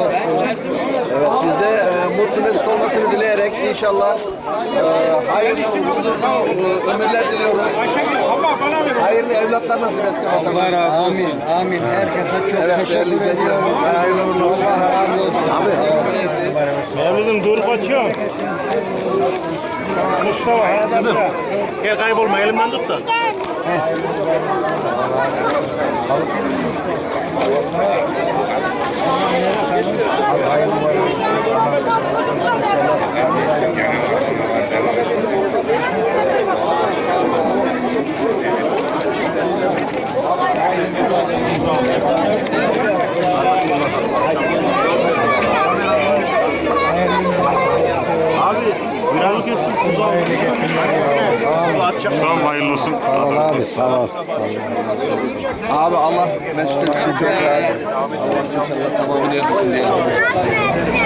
Evet biz de e, mutlu mesut olmasını dileyerek inşallah e, hayırlı e, ömürler diliyoruz. Hayırlı evlatlar nasip etsin. Allah razı olsun. Amin. Amin. Herkese çok Evet, teşekkür ediyorum. Hayırlı uğurlu olsun. Allah razı olsun. Mevlüt'üm dur kaçıyorum. Mustafa hayatım. Gel kaybolma elimden tut da. Abi Sağ ol, hayırlı olsun. Abi sağ ol. Abi Allah mesut etsin tekrar. Allah inşallah tamamını erdirsin diyelim.